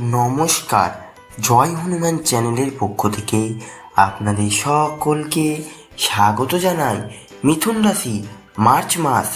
নমস্কার। জয় হনুমান চ্যানেলের পক্ষ থেকে আপনাদের সকলকে স্বাগত জানাই। মিথুন রাশি, মার্চ মাস,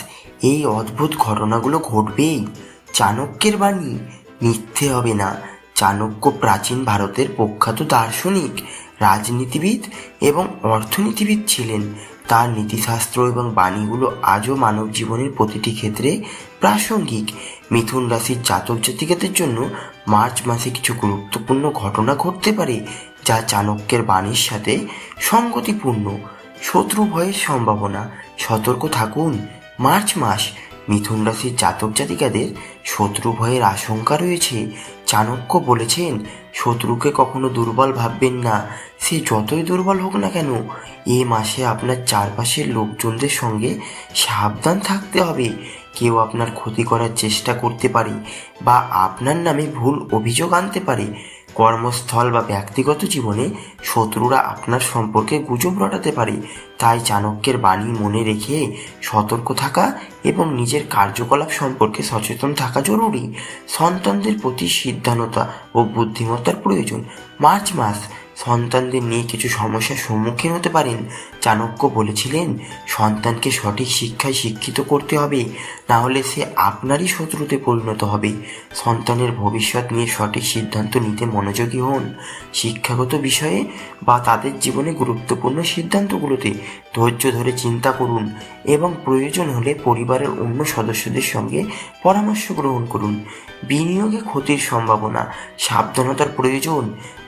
এই অদ্ভুত ঘটনাগুলো ঘটবেই। চাণক্যের বাণী, মিথ্যে হবে না। চাণক্য প্রাচীন ভারতের প্রখ্যাত দার্শনিক, রাজনীতিবিদ এবং অর্থনীতিবিদ ছিলেন। তার নীতিশাস্ত্র এবং বাণীগুলো আজও মানব জীবনের প্রতিটি ক্ষেত্রে প্রাসঙ্গিক। মিথুন রাশির জাতক জাতিকাদের জন্য মার্চ মাসে কিছু গুরুত্বপূর্ণ ঘটনা ঘটতে পারে, যা চাণক্যের বাণীর সাথে সঙ্গতিপূর্ণ। শত্রু ভয়ের সম্ভাবনা। সতর্ক থাকুন। মার্চ মাস, মিথুন রাশির জাতক জাতিকাদের শত্রু ভয়ের আশঙ্কা রয়েছে। চাণক্য বলেছেন, শত্রুকে কখনো দুর্বল ভাববেন না। সে যতই দুর্বল হোক না কেন, এ মাসে আপনার চারপাশের লোকজনদের সঙ্গে সাবধান থাকতে হবে। কেউ আপনার ক্ষতি করার চেষ্টা করতে পারে বা আপনার নামে ভুল অভিযোগ আনতে পারে। কর্মস্থল বা ব্যক্তিগত জীবনে শত্রুরা আপনার সম্পর্কে গুজব রটাতে পারে। তাই চাণক্যের বাণী মনে রেখে সতর্ক থাকা এবং নিজের কার্যকলাপ সম্পর্কে সচেতন থাকা জরুরি। সন্তানদের প্রতি সিদ্ধানতা ও বুদ্ধিমত্তার প্রয়োজন। মার্চ মাস সন্তানদের নিয়ে কিছু সমস্যার সম্মুখীন হতে পারেন। চাণক্য বলেছিলেন, সন্তানকে সঠিক শিক্ষায় শিক্ষিত করতে হবে, না হলে সে আপনারই শত্রুতে পরিণত হবে। সন্তানের ভবিষ্যৎ নিয়ে সঠিক সিদ্ধান্ত নিতে মনোযোগী হন। শিক্ষাগত বিষয়ে বা তাদের জীবনে গুরুত্বপূর্ণ সিদ্ধান্তগুলোতে ধৈর্য ধরে চিন্তা করুন এবং প্রয়োজন হলে পরিবারের অন্য সদস্যদের সঙ্গে পরামর্শ গ্রহণ করুন। বিনিয়োগে ক্ষতির সম্ভাবনা, সাবধানতার প্রয়োজন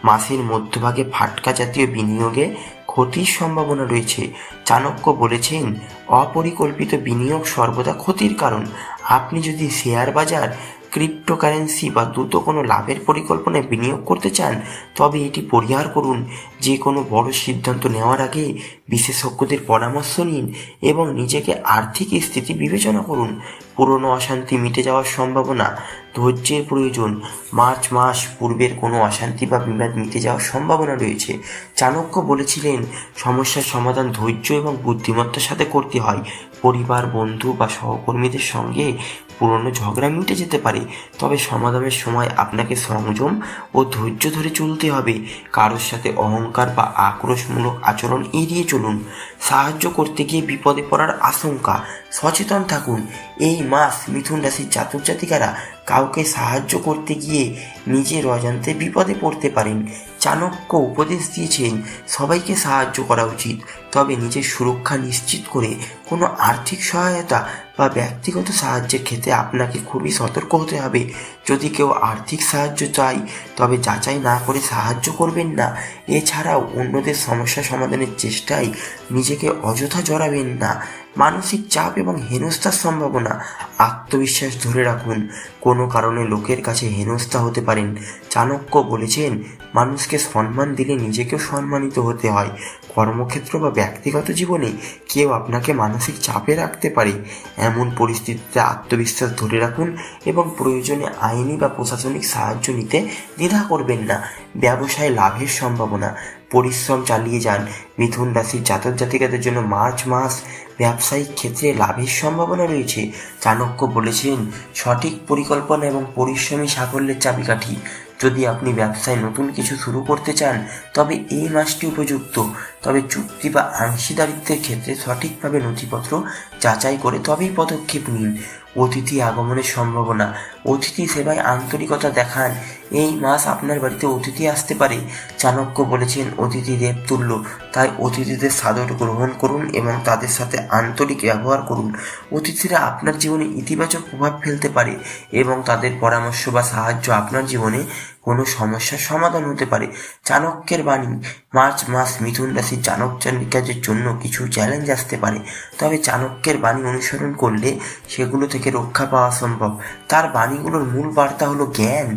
মাসের মধ্যভাগে ফাটকা জাতীয় বিনিয়োগে ক্ষতির সম্ভাবনা রয়েছে। চাণক্য বলেছেন, অপরিকল্পিত বিনিয়োগ সর্বদা ক্ষতির কারণ। আপনি যদি শেয়ার বাজার ক্রিপ্টোকারেন্সি বা দ্রুত কোনো লাভের পরিকল্পনায় বিনিয়োগ করতে চান, তবে এটি পরিহার করুন। যে কোনো বড় সিদ্ধান্ত নেওয়ার আগে বিশেষজ্ঞদের পরামর্শ নিন এবং নিজেকে আর্থিক স্থিতি বিবেচনা করুন। পুরনো অশান্তি মিটে যাওয়ার সম্ভাবনা, ধৈর্যের প্রয়োজন, মার্চ মাস পূর্বের কোনো অশান্তি বা বিবাদ মিটে যাওয়ার সম্ভাবনা রয়েছে। চাণক্য বলেছিলেন, সমস্যার সমাধান ধৈর্য এবং বুদ্ধিমত্তার সাথে করতে হয়। পরিবার, বন্ধু বা সহকর্মীদের সঙ্গে পুরনো ঝগড়া মিটে যেতে পারে, তবে সমাধানের সময় আপনাকে সংযম ও ধৈর্য ধরে চলতে হবে। কারোর সাথে অহংকার বা আক্রোশমূলক আচরণ এড়িয়ে চলুন। সাহায্য করতে গিয়ে বিপদে পড়ার আশঙ্কা। সচেতন থাকুন। এই মাস মিথুন রাশির জাতক জাতিকারা কাউকে সাহায্য করতে গিয়ে নিজের অজান্তে বিপদে পড়তে পারেন। চাণক্য উপদেশ দিয়েছেন, সবাইকে সাহায্য করা উচিত। তবে নিজের সুরক্ষা নিশ্চিত করে কোনো আর্থিক সহায়তা বা ব্যক্তিগত সাহায্যের ক্ষেত্রে আপনাকে খুবই সতর্ক হতে হবে। যদি কেউ আর্থিক সাহায্য চায়, তবে যাচাই না করে সাহায্য করবেন না। এছাড়াও অন্যদের সমস্যা সমাধানের চেষ্টায় নিজেকে অযথা জড়াবেন না। মানসিক চাপ এবং হেনস্থার সম্ভাবনা আত্মবিশ্বাস ধরে রাখুন। কোনো কারণে লোকের কাছে হেনস্থা হতে পারেন। চাণক্য বলেছেন, মানুষকে সম্মান দিলে নিজেকেও সম্মানিত হতে হয়। কর্মক্ষেত্র বা ব্যক্তিগত জীবনে কেউ আপনাকে মানসিক চাপে রাখতে পারে। এমন পরিস্থিতিতে আত্মবিশ্বাস ধরে রাখুন এবং প্রয়োজনে আইনি বা প্রশাসনিক সাহায্য নিতে দ্বিধা করবেন না। ব্যবসায় লাভের সম্ভাবনা। পরিশ্রম চালিয়ে যান। মিথুন রাশির জাতক জাতিকাদের জন্য মার্চ মাস ব্যবসায়িক ক্ষেত্রে লাভের সম্ভাবনা রয়েছে। চাণক্য বলেছেন, সঠিক পরিকল্পনা এবং পরিশ্রমী সাফল্যের চাবিকাঠি। যদি আপনি ব্যবসায় নতুন কিছু শুরু করতে চান, তবে এই মাসটি উপযুক্ত। তবে চুক্তি বা অংশীদারিত্বের ক্ষেত্রে সঠিকভাবে নথিপত্র যাচাই করে তবেই পদক্ষেপ নিন। অতিথি আগমনের সম্ভাবনা। অতিথি সেবায় আন্তরিকতা দেখান। এই মাস আপনার বাড়িতে অতিথি আসতে পারে, চাণক্য বলেছেন অতিথি দেবতুল্য তাই অতিথিদের সাদর গ্রহণ করুন এবং তাদের সাথে আন্তরিক ব্যবহার করুন। অতিথিরা আপনার জীবনে ইতিবাচক প্রভাব ফেলতে পারে এবং তাদের পরামর্শ বা সাহায্য আপনার জীবনে কোনো সমস্যার সমাধান হতে পারে। চাণক্যের বাণী, মার্চ মাস মিথুন রাশির চাণক্যের জন্য কিছু চ্যালেঞ্জ আসতে পারে। তবে চাণক্যের বাণী অনুসরণ করলে সেগুলো থেকে রক্ষা পাওয়া সম্ভব। তার বাণীগুলোর মূল বার্তা হলো জ্ঞান।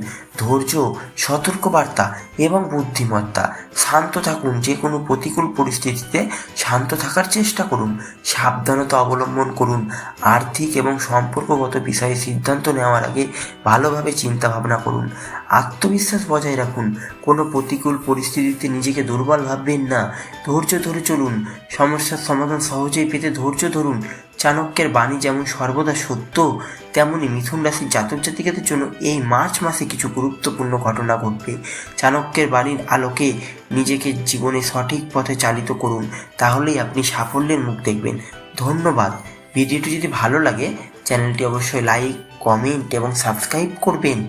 ধৈর্য, সতর্কবার্তা এবং বুদ্ধিমত্তা। শান্ত থাকুন, যে কোনো প্রতিকূল পরিস্থিতিতে শান্ত থাকার চেষ্টা করুন। সাবধানতা অবলম্বন করুন। আর্থিক এবং সম্পর্কগত বিষয়ে সিদ্ধান্ত নেওয়ার আগে ভালোভাবে চিন্তা ভাবনা করুন। আত্মবিশ্বাস বজায় রাখুন। কোনো প্রতিকূল পরিস্থিতিতে নিজেকে দুর্বল ভাববেন না। ধৈর্য ধরে চলুন। সমস্যার সমাধান সহজেই পেতে ধৈর্য ধরুন। চাণক্যের বাণী যেমন সর্বদা সত্য, তেমনি মিথুন রাশির জাতক জাতিকাদের জন্য এই মার্চ মাসে কিছু গুরুত্বপূর্ণ ঘটনা ঘটবে। চাণক্যের বাণীর আলোকে নিজেকে জীবনে সঠিক পথে চালিত করুন, তাহলেই আপনি সাফল্যের মুখ দেখবেন। ধন্যবাদ। ভিডিওটি যদি ভালো লাগে, চ্যানেলটি অবশ্যই লাইক, কমেন্ট এবং সাবস্ক্রাইব করবেন।